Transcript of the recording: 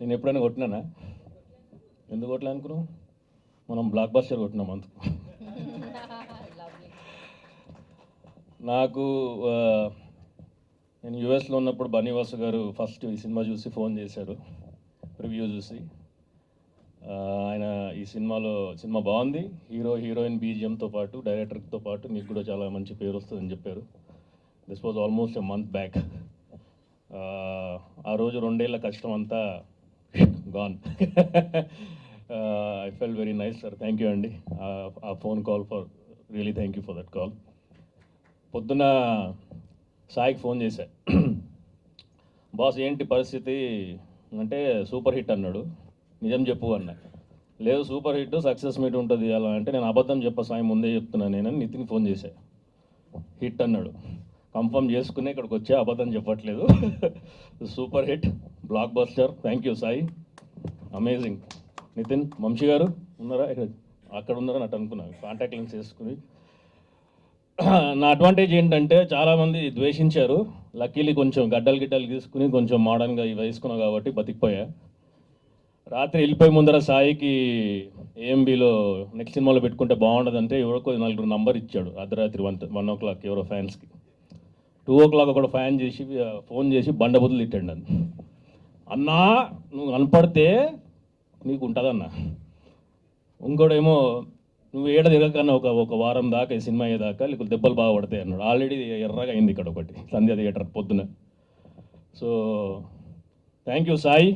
నేను ఎప్పుడైనా కొట్టినానా? ఎందుకు కొట్టలే మనం బ్లాక్ బస్టర్ కొట్టినాం అందుకు నాకు నేను యుఎస్లో ఉన్నప్పుడు బనీవాసు గారు ఫస్ట్ ఈ సినిమా చూసి ఫోన్ చేశారు రివ్యూ చూసి. ఆయన ఈ సినిమాలో సినిమా బాగుంది. హీరో హీరోయిన్ బీజిఎంతో పాటు డైరెక్టర్తో పాటు మీకు కూడా చాలా మంచి పేరు వస్తుందని చెప్పారు. This was almost a month back ఆ రోజు రెండేళ్ళ కష్టం అంతా gone I fell very nice sir thank you అండి ఆ phone call for really thank you for that call పొద్దున సాయికి ఫోన్ చేశా. బాస్ ఏంటి పరిస్థితి? అంటే సూపర్ హిట్ అన్నాడు. నిజం చెప్పు అన్నా. లేదు సూపర్ హిట్ సక్సెస్ మీట్ ఉంటుంది అలా అంటే నేను అబద్ధం చెప్ప సాయి ముందే చెప్తున్నా నేను నితిన్ ఫోన్ చేశా. హిట్ అన్నాడు. కన్ఫర్మ్ చేసుకునే ఇక్కడికి వచ్చే అబద్ధం చెప్పట్లేదు. Super hit blockbuster. Thank you Sai. Amazing Nitin Vamshi గారు ఉన్నారా? ఇక్కడ అక్కడ ఉన్నారని అటు అనుకున్నాను. కాంటాక్ట్ లింక్స్ చేసుకుని నా అడ్వాంటేజ్ ఏంటంటే చాలామంది ద్వేషించారు. లక్కీలీ కొంచెం గడ్డలు గిడ్డలు తీసుకుని కొంచెం మోడర్న్గా ఇవి వేసుకున్నావు కాబట్టి బతికిపోయా. రాత్రి వెళ్ళిపోయి ముందర సాయికి ఏఎంబీలో నెక్స్ట్ సినిమాలో పెట్టుకుంటే బాగుండదంటే ఎవరికో నలుగురు నంబర్ ఇచ్చాడు. అర్ధరాత్రి వన్ వన్ ఓ క్లాక్ ఎవరో ఫ్యాన్స్కి. టూ ఓ క్లాక్ ఒకడు ఫ్యాన్ చేసి ఫోన్ చేసి బండబుద్ధులు తిట్టాడు నన్ను. అన్నా నువ్వు కనపడితే నీకు ఉంటుందన్నా ఇంకోడేమో నువ్వు ఏడ తిరగకన్నా ఒక ఒక వారం దాకా ఈ సినిమా అయ్యేదాకా నీకు దెబ్బలు బాగా పడతాయి అన్నాడు. ఆల్రెడీ ఎర్రగా అయింది ఇక్కడ ఒకటి సంధ్య థియేటర్ పొద్దున. So thank you Sai.